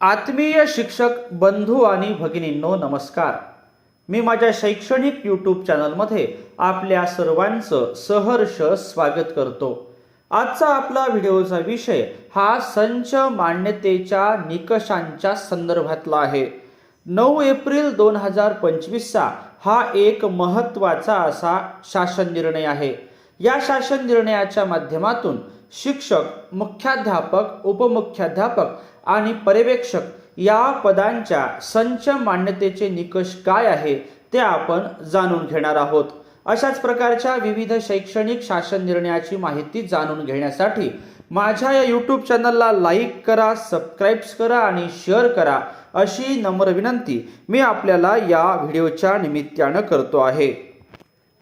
आत्मीय शिक्षक बंधू आणि भगिनींनो नमस्कार. मी माझ्या शैक्षणिक यूट्यूब चॅनलमध्ये आपल्या सर्वांचं सहर्ष स्वागत करतो. आजचा आपला व्हिडिओचा विषय हा संच मान्यतेच्या निकषांच्या संदर्भातला आहे. नऊ एप्रिल दोन हजार पंचवीसचा हा एक महत्त्वाचा असा शासन निर्णय आहे. या शासन निर्णयाच्या माध्यमातून शिक्षक मुख्याध्यापक उपमुख्याध्यापक आणि पर्यवेक्षक या पदांच्या संच मान्यतेचे निकष काय आहे ते आपण जाणून घेणार आहोत. अशाच प्रकारच्या विविध शैक्षणिक शासन निर्णयाची माहिती जाणून घेण्यासाठी माझ्या या यूट्यूब चॅनलला लाईक करा सबस्क्राईब्स करा आणि शेअर करा अशी नम्र विनंती मी आपल्याला या व्हिडिओच्या निमित्तानं करतो आहे.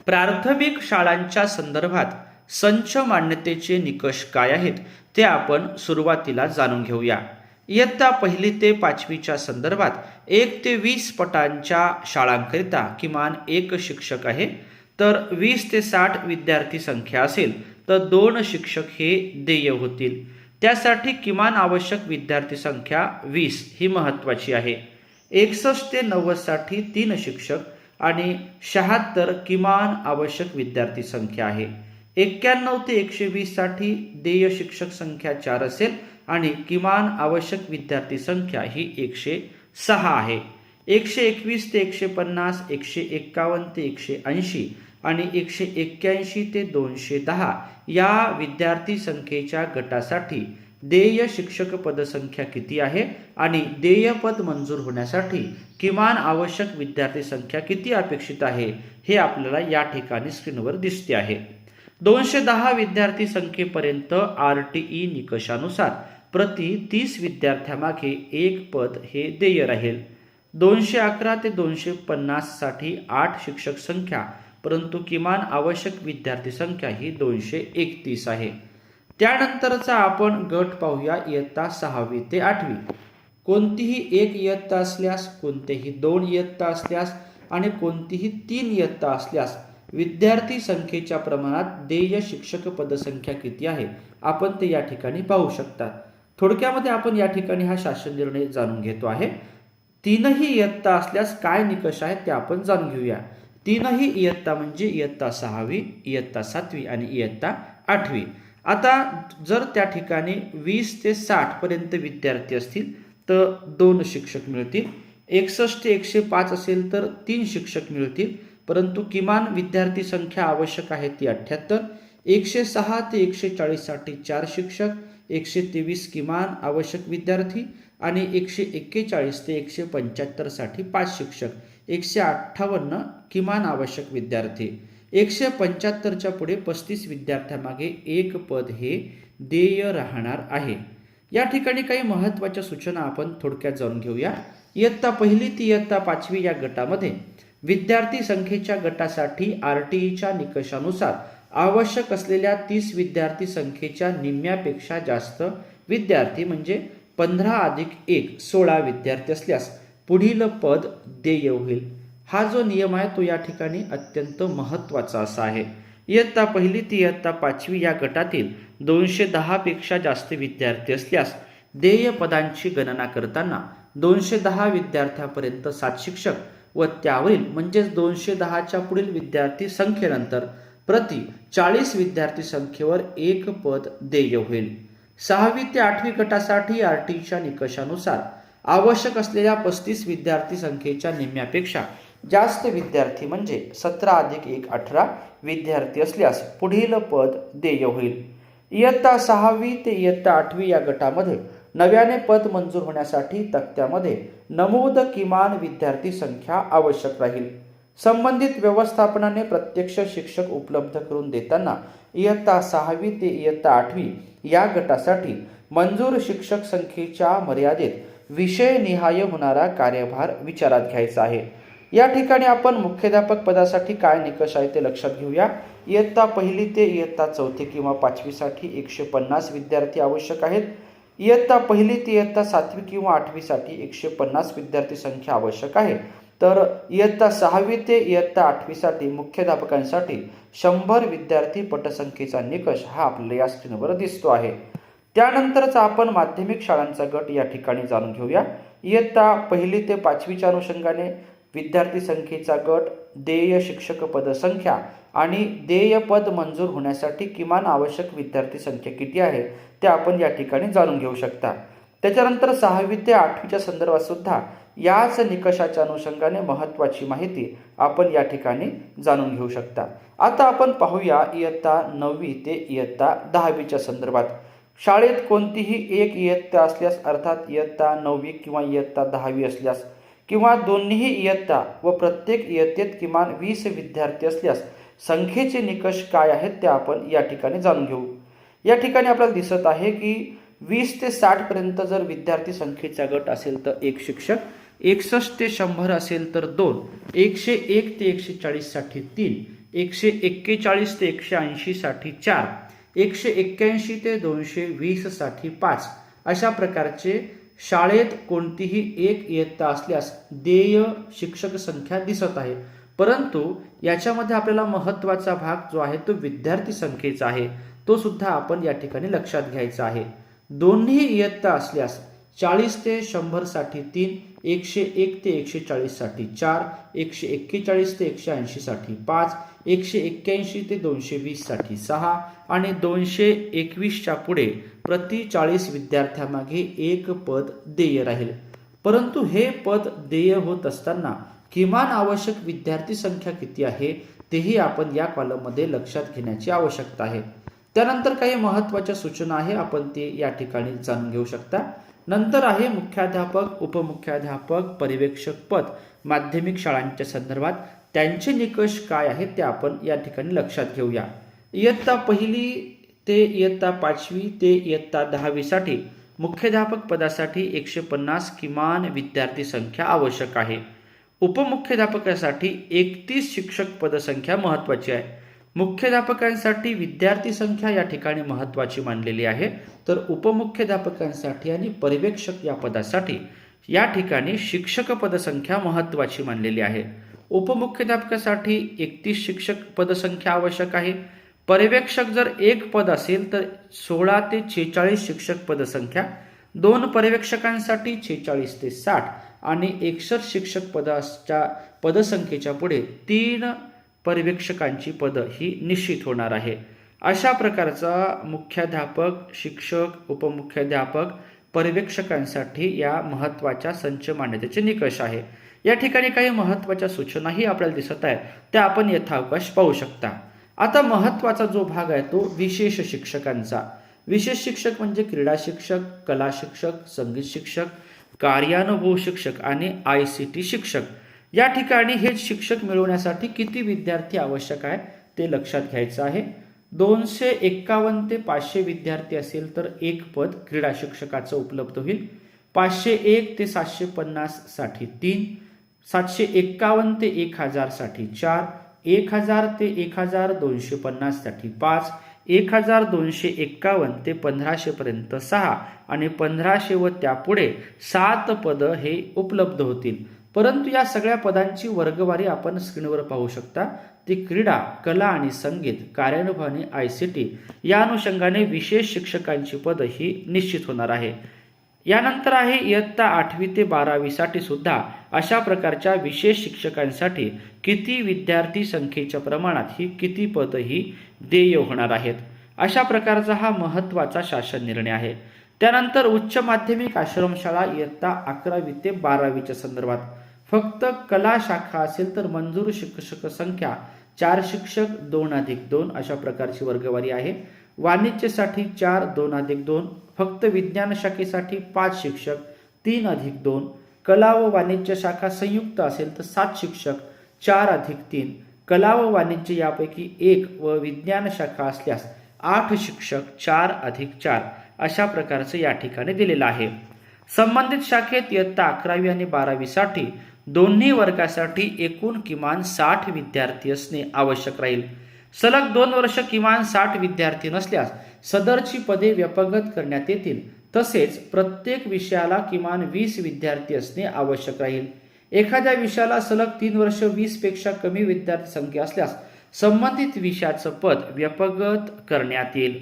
प्राथमिक शाळांच्या संदर्भात संच मान्यतेचे निकष काय आहेत ते आपण सुरुवातीला जाणून घेऊया. इयत्ता पहिली ते पाचवीच्या संदर्भात एक ते वीस पटांच्या शाळांकरिता किमान एक शिक्षक आहे. तर वीस ते साठ विद्यार्थी संख्या असेल तर दोन शिक्षक हे देय होतील. त्यासाठी किमान आवश्यक विद्यार्थी संख्या वीस ही महत्त्वाची आहे. एकसष्ट ते नव्वदसाठी तीन शिक्षक आणि शहात्तर किमान आवश्यक विद्यार्थी संख्या आहे. एक्क्याण्णव ते एकशे वीससाठी देय शिक्षक संख्या चार असेल आणि किमान आवश्यक विद्यार्थी संख्या ही एकशे सहा आहे. एकशे एकवीस ते एकशे पन्नास एकशे एक्कावन्न ते एकशे ऐंशी आणि एकशे एक्क्याऐंशी ते दोनशे दहा या विद्यार्थी संख्येच्या गटासाठी देय शिक्षक पदसंख्या किती आहे आणि देय पद मंजूर होण्यासाठी किमान आवश्यक विद्यार्थी संख्या किती अपेक्षित आहे हे आपल्याला या ठिकाणी स्क्रीनवर दिसते आहे. दोनशे दहा विद्यार्थी संख्येपर्यंत आर टी ई निकषानुसार प्रति तीस विद्यार्थ्यामागे एक पद हे देय राहील. दोनशे अकरा ते दोनशे पन्नाससाठी आठ शिक्षक संख्या परंतु किमान आवश्यक विद्यार्थी संख्या ही दोनशे एकतीस आहे. त्यानंतरचा आपण गट पाहूया इयत्ता सहावी ते आठवी. कोणतीही एक इयत्ता असल्यास कोणतेही दोन इयत्ता असल्यास आणि कोणतीही तीन इयत्ता असल्यास विद्यार्थी संख्येच्या प्रमाणात देय शिक्षक पदसंख्या किती आहे? आपण ते या ठिकाणी पाहू शकतात थोडक्यामध्ये आपण या ठिकाणी हा शासन निर्णय जाणून घेतो आहे. तीनही इयत्ता असल्यास काय निकष आहेत ते आपण जाणून घेऊया. तीनही इयत्ता म्हणजे इयत्ता सहावी इयत्ता सातवी आणि इयत्ता आठवी. आता जर त्या ठिकाणी वीस ते साठ पर्यंत विद्यार्थी असतील तर दोन शिक्षक मिळतील. एकसष्ट ते एकशे पाच असेल तर तीन शिक्षक मिळतील. परंतु किमान विद्यार्थी संख्या आवश्यक आहे ती अठ्ठ्याहत्तर एकशे सहा ते एकशे चाळीससाठी चार शिक्षक एकशे तेवीस किमान आवश्यक विद्यार्थी आणि एकशे एक्केचाळीस ते एकशे पंच्याहत्तरसाठी पाच शिक्षक एकशे अठ्ठावन्न किमान आवश्यक विद्यार्थी. एकशे पंच्याहत्तरच्या पुढे पस्तीस विद्यार्थ्यामागे एक पद हे देय राहणार आहे. या ठिकाणी काही महत्त्वाच्या सूचना आपण थोडक्यात जाणून घेऊया. इयत्ता पहिली ती इयत्ता पाचवी या गटामध्ये विद्यार्थी संख्येच्या गटासाठी आर टी ईच्या निकषानुसार आवश्यक असलेल्या तीस विद्यार्थी संख्येच्या निम्म्यापेक्षा जास्त विद्यार्थी म्हणजे पंधरा अधिक एक सोळा विद्यार्थी असल्यास पुढील पद देय होईल. हा जो नियम आहे तो या ठिकाणी अत्यंत महत्त्वाचा असा आहे. इयत्ता पहिली ती इयत्ता पाचवी या गटातील दोनशे दहापेक्षा जास्त विद्यार्थी असल्यास देय पदांची गणना करताना दोनशे दहा विद्यार्थ्यापर्यंत सात शिक्षक व त्यावरील म्हणजेच दोनशे दहाच्या पुढील विद्यार्थी संख्येनंतर प्रति चाळीस विद्यार्थी संख्येवर एक पद देय होईल. सहावी ते आठवी गटासाठी आर टीच्या निकषानुसार आवश्यक असलेल्या पस्तीस विद्यार्थी संख्येच्या निम्म्यापेक्षा जास्त विद्यार्थी म्हणजे सतरा अधिक एक अठरा विद्यार्थी असल्यास पुढील पद देय होईल. इयत्ता सहावी ते इयत्ता आठवी या गटामध्ये नव्याने पद मंजूर होण्यासाठी तक्त्यामध्ये नमूद किमान विद्यार्थी संख्या आवश्यक राहील. संबंधित व्यवस्थापनाने प्रत्यक्ष शिक्षक उपलब्ध करून देताना इयत्ता सहावी ते इयत्ता आठवी या गटासाठी मंजूर शिक्षक संख्येच्या मर्यादेत विषयनिहाय होणारा कार्यभार विचारात घ्यायचा आहे. या ठिकाणी आपण मुख्याध्यापक पदासाठी काय निकष आहे ते लक्षात घेऊया. इयत्ता पहिली ते इयत्ता चौथी किंवा पाचवीसाठी एकशे पन्नास विद्यार्थी आवश्यक आहेत. इयत्ता पहिली ते इयत्ता सातवी किंवा आठवीसाठी एकशे पन्नास विद्यार्थी संख्या आवश्यक आहे. तर इयत्ता सहावी ते इयत्ता आठवीसाठी मुख्याध्यापकांसाठी शंभर विद्यार्थी पटसंख्येचा निकष हा आपल्याला या स्क्रीनवर दिसतो आहे. त्यानंतरच आपण माध्यमिक शाळांचा गट या ठिकाणी जाणून घेऊया. इयत्ता पहिली ते पाचवीच्या अनुषंगाने विद्यार्थी संख्येचा गट देय शिक्षक पदसंख्या आणि देयपद मंजूर होण्यासाठी किमान आवश्यक विद्यार्थी संख्या किती आहे ते आपण या ठिकाणी जाणून घेऊ शकता. त्याच्यानंतर सहावी ते आठवीच्या संदर्भात सुद्धा याच निकषाच्या अनुषंगाने महत्त्वाची माहिती आपण या ठिकाणी जाणून घेऊ शकता. आता आपण पाहूया इयत्ता नववी ते इयत्ता दहावीच्या संदर्भात. शाळेत कोणतीही एक इयत्ता असल्यास अर्थात इयत्ता नववी किंवा इयत्ता दहावी असल्यास किंवा दोन्हीही इयत्ता व प्रत्येक इयत्तेत किमान वीस विद्यार्थी असल्यास संख्येचे निकष काय आहेत ते आपण या ठिकाणी जाणून घेऊ. या ठिकाणी आपल्याला दिसत आहे की वीस ते साठपर्यंत जर विद्यार्थी संख्येचा गट असेल तर एक शिक्षक एकसष्ट ते शंभर असेल तर दोन एकशे एक ते एकशे चाळीससाठी तीन एकशे एक्केचाळीस ते एकशे ऐंशीसाठी चार एकशे एक्क्याऐंशी ते दोनशे वीससाठी पाच. अशा प्रकारचे शाळेत कोणतीही एक इयत्ता असल्यास देय शिक्षक संख्या दिसत आहे. परंतु याच्यामध्ये आपल्याला महत्त्वाचा भाग जो आहे तो विद्यार्थी संख्येचा आहे. तो सुद्धा आपण या ठिकाणी लक्षात घ्यायचा आहे. दोन्ही इयत्ता असल्यास चाळीस ते शंभरसाठी तीन एकशे एक ते एकशे चाळीससाठी चार एकशे एक्केचाळीस ते एकशे ऐंशीसाठी पाच एकशे एक्क्याऐंशी ते दोनशे वीससाठी सहा आणि दोनशे एकवीसच्या पुढे प्रति चाळीस विद्यार्थ्यामागे एक पद देय राहील. परंतु हे पद देय होत असताना किमान आवश्यक विद्यार्थी संख्या किती आहे तेही आपण या कॉलममध्ये लक्षात घेण्याची आवश्यकता आहे. त्यानंतर काही महत्त्वाच्या सूचना आहे आपण ते या ठिकाणी जाणून घेऊ शकता. नंतर आहे मुख्याध्यापक उपमुख्याध्यापक पर्यवेक्षक पद माध्यमिक शाळांच्या संदर्भात. त्यांचे निकष काय आहेत ते आपण या ठिकाणी लक्षात घेऊया. इयत्ता पहिली ते इयत्ता पाचवी ते इयत्ता दहावीसाठी मुख्याध्यापक पदासाठी एकशे पन्नास किमान विद्यार्थी संख्या आवश्यक आहे. उपमुख्याध्यापकासाठी एकतीस शिक्षक पदसंख्या महत्त्वाची आहे. मुख्याध्यापकांसाठी विद्यार्थी संख्या या ठिकाणी महत्त्वाची मानलेली आहे. तर उपमुख्याध्यापकांसाठी आणि पर्यवेक्षक या पदासाठी या ठिकाणी शिक्षक पदसंख्या महत्त्वाची मानलेली आहे. उपमुख्याध्यापकासाठी एकतीस शिक्षक पदसंख्या आवश्यक आहे. पर्यवेक्षक जर एक पद असेल तर सोळा ते छेचाळीस शिक्षक पदसंख्या दोन पर्यवेक्षकांसाठी छेचाळीस ते साठ आणि एकसर शिक्षक पदाच्या पदसंख्येच्या पुढे तीन पर्यवेक्षकांची पदं ही निश्चित होणार आहे. अशा प्रकारचा मुख्याध्यापक शिक्षक उपमुख्याध्यापक पर्यवेक्षकांसाठी या महत्त्वाच्या संच मान्यतेचे निकष आहे. या ठिकाणी काही महत्त्वाच्या सूचनाही आपल्याला दिसत आहेत. त्या आपण यथावकाश पाहू शकता. आता महत्त्वाचा जो भाग आहे तो विशेष शिक्षकांचा. विशेष शिक्षक म्हणजे क्रीडा शिक्षक कला शिक्षक संगीत शिक्षक कार्यानुभव शिक्षक आणि आय सी टी शिक्षक. या ठिकाणी हे शिक्षक मिळवण्यासाठी किती विद्यार्थी आवश्यक आहे ते लक्षात घ्यायचं आहे. दोनशे एक्कावन्न ते पाचशे विद्यार्थी असेल तर एक पद क्रीडा शिक्षकाचं उपलब्ध होईल. पाचशे एक ते सातशे पन्नाससाठी तीन सातशे एक्कावन्न ते एक हजारसाठी चार एक हजार ते एक हजार दोनशे पन्नाससाठी पाच एक हजार दोनशे एक्कावन्न ते पंधराशेपर्यंत सहा आणि पंधराशे व त्यापुढे सात पदं हे उपलब्ध होतील. परंतु या सगळ्या पदांची वर्गवारी आपण स्क्रीनवर पाहू शकता. ती क्रीडा कला आणि संगीत कार्यानुभव आणि आय सी टी या अनुषंगाने विशेष शिक्षकांची पदं ही निश्चित होणार आहे. यानंतर आहे इयत्ता आठवी ते बारावीसाठी सुद्धा अशा प्रकारच्या विशेष शिक्षकांसाठी किती विद्यार्थी संख्येच्या प्रमाणात ही किती पदं ही देय होणार आहेत? अशा प्रकारचा हा महत्त्वाचा शासन निर्णय आहे. त्यानंतर उच्च माध्यमिक आश्रमशाळा इयत्ता अकरावी ते बारावीच्या संदर्भात. फक्त कला शाखा असेल तर मंजूर शिक्षक संख्या चार शिक्षक दोन अधिक दोन अशा प्रकारची वर्गवारी आहे. वाणिज्यसाठी चार दोन अधिक दोन फक्त विज्ञान शाखेसाठी पाच शिक्षक तीन अधिक दोन. कला व वाणिज्य शाखा संयुक्त असेल तर सात शिक्षक चार अधिक तीन. कला व वाणिज्य यापैकी एक व विज्ञान शाखा असल्यास आठ शिक्षक चार अधिक चार. अशा प्रकारचं या ठिकाणी दिलेलं आहे. संबंधित शाखेत इयत्ता अकरावी आणि बारावीसाठी दोन्ही वर्गासाठी एकूण किमान साठ विद्यार्थी असणे आवश्यक राहील. सलग दोन वर्ष किमान साठ विद्यार्थी नसल्यास सदरची पदे व्यपगत करण्यात येतील. तसेच प्रत्येक विषयाला किमान वीस विद्यार्थी असणे आवश्यक राहील. एखाद्या विषयाला सलग तीन वर्ष वीसपेक्षा कमी विद्यार्थी संख्या असल्यास संबंधित विषयाचं पद व्यपगत करण्यात येईल.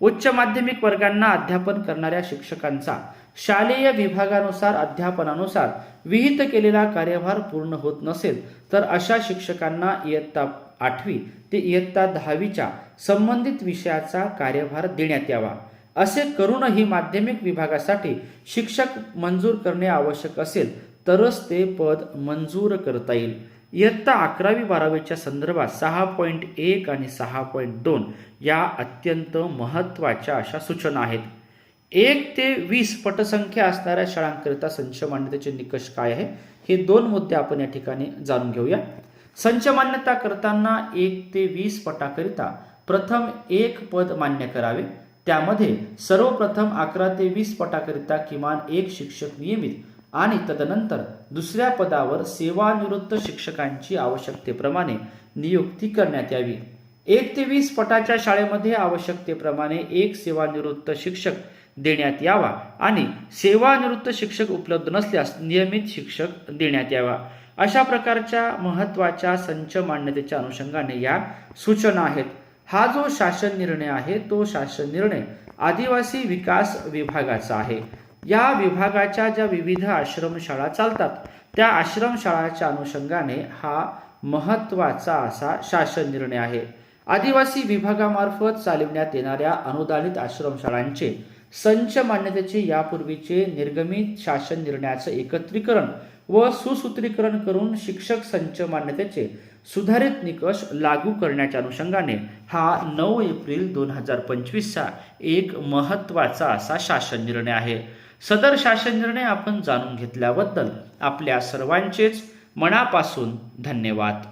उच्च माध्यमिक वर्गांना अध्यापन करणाऱ्या शिक्षकांचा शालेय विभागानुसार अध्यापनानुसार विहित केलेला कार्यभार पूर्ण होत नसेल तर अशा शिक्षकांना इयत्ता आठवी ते इयत्ता दहावीच्या संबंधित विषयाचा कार्यभार देण्यात यावा. असे करूनही माध्यमिक विभागासाठी शिक्षक मंजूर करणे आवश्यक असेल तरच ते पद मंजूर करता येईल. इयत्ता अकरावी बारावीच्या संदर्भात सहा पॉईंट एक आणि सहा पॉईंट दोन या अत्यंत महत्त्वाच्या अशा सूचना आहेत. एक ते वीस पटसंख्या असणाऱ्या शाळांकरिता संच मान्यतेचे निकष काय आहे? हे दोन मुद्दे आपण या ठिकाणी जाणून घेऊया. संच मान्यता करताना एक ते वीस पटाकरिता प्रथम एक पद मान्य करावे. त्यामध्ये सर्वप्रथम अकरा ते वीस पटाकरिता किमान एक शिक्षक नियमित आणि तदनंतर दुसऱ्या पदावर सेवानिवृत्त शिक्षकांची आवश्यकतेप्रमाणे नियुक्ती करण्यात यावी. एक ते वीस पटाच्या शाळेमध्ये आवश्यकतेप्रमाणे एक सेवानिवृत्त शिक्षक देण्यात यावा आणि सेवानिवृत्त शिक्षक उपलब्ध नसल्यास नियमित शिक्षक देण्यात यावा. अशा प्रकारच्या महत्त्वाच्या संच मान्यतेच्या अनुषंगाने या सूचना आहेत. हा जो शासन निर्णय आहे तो शासन निर्णय आदिवासी विकास विभागाचा आहे. या विभागाच्या ज्या विविध आश्रमशाळा चालतात त्या आश्रमशाळाच्या अनुषंगाने हा महत्त्वाचा असा शासन निर्णय आहे. आदिवासी विभागामार्फत चालविण्यात येणाऱ्या अनुदानित आश्रमशाळांचे संच मान्यतेचे यापूर्वीचे निर्गमित शासन निर्णयाचं एकत्रीकरण व सुसूत्रीकरण करून शिक्षक संच मान्यतेचे सुधारित निकष लागू करण्याच्या अनुषंगाने हा नऊ एप्रिल दोन हजार पंचवीसचा एक महत्त्वाचा असा शासन निर्णय आहे. सदर शासन निर्णय आपण जाणून घेतल्याबद्दल आपल्या सर्वांचेच मनापासून धन्यवाद.